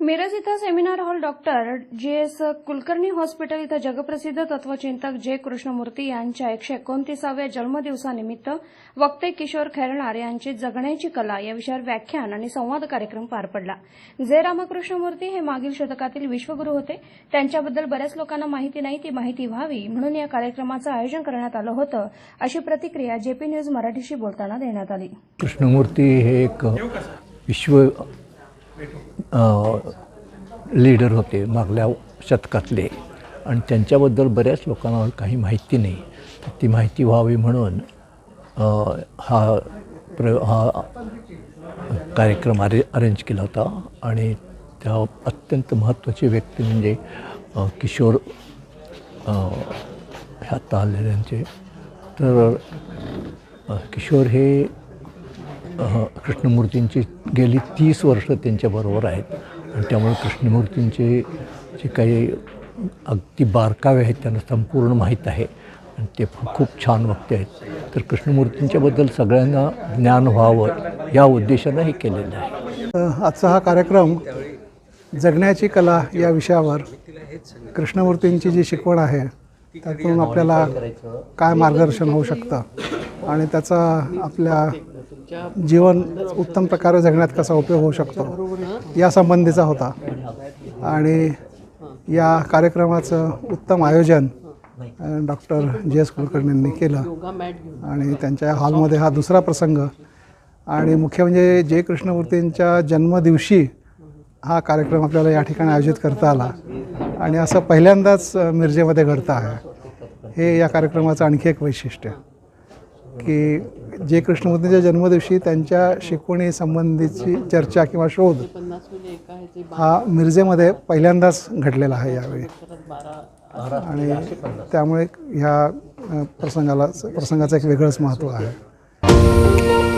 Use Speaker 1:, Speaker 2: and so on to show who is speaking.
Speaker 1: मिरज इथं seminar hall doctor J S Kulkarni hospital इथं जगप्रसिद्ध तत्वचिंतक जे कृष्णमूर्ती यांच्या एकशे एकोणतीसाव्या जन्मदिवसानिमित्त वक्ते किशोर खैरनार यांची जगण्याची कला या विषयावर व्याख्यान आणि संवाद कार्यक्रम पार पडला. जे रामकृष्णमूर्ती हे मागील शतकातील विश्वगुरू होते. त्यांच्याबद्दल बऱ्याच लोकांना माहिती नाही ती माहिती व्हावी म्हणून या कार्यक्रमाचं आयोजन करण्यात आलं होतं अशी प्रतिक्रिया जेपी न्यूज मराठीशी बोलताना देण्यात आली.
Speaker 2: कृष्णमूर्ती हे एक विश्व लीडर होते मागल्या शतकातले. आणि त्यांच्याबद्दल बऱ्याच लोकांना काही माहिती नाही. तर ती माहिती व्हावी म्हणून हा प्र हा कार्यक्रम अरे अरेंज केला होता. आणि त्या अत्यंत महत्त्वाची व्यक्ती म्हणजे किशोर ह्या आत्ता आलेल्यांचे तर किशोर हे कृष्णमूर्तींची गेली तीस वर्ष त्यांच्याबरोबर आहेत. आणि त्यामुळे कृष्णमूर्तींचे जे काही अगदी बारकावे आहेत त्यांना संपूर्ण माहीत आहे. आणि ते खूप छान वक्ते आहेत. तर कृष्णमूर्तींच्याबद्दल सगळ्यांना ज्ञान व्हावं या उद्देशानं हे केलेलं आहे.
Speaker 3: आजचा हा कार्यक्रम जगण्याची कला या विषयावर कृष्णमूर्तींची जी शिकवण आहे त्यातून आपल्याला काय मार्गदर्शन होऊ शकतं? आणि त्याचा आपल्या जीवन उत्तम प्रकारे जगण्यात कसा उपयोग होऊ शकतो या संबंधीचा होता. आणि या कार्यक्रमाचं उत्तम आयोजन डॉक्टर जे एस कुलकर्णींनी केलं. आणि त्यांच्या हॉलमध्ये हा दुसरा प्रसंग. आणि मुख्य म्हणजे जे कृष्णमूर्तींच्या जन्मदिवशी हा कार्यक्रम आपल्याला या ठिकाणी आयोजित करता आला. आणि असं पहिल्यांदाच मिरजेमध्ये घडतं आहे. हे या कार्यक्रमाचं आणखी एक वैशिष्ट्य. की जे कृष्णमूर्तींच्या जन्मदिवशी त्यांच्या शिकवणी संबंधीची चर्चा किंवा शोध हा मिरजेमध्ये पहिल्यांदाच घडलेला आहे यावेळी. आणि त्यामुळे ह्या प्रसंगाला प्रसंगाचं एक वेगळंच महत्त्व आहे.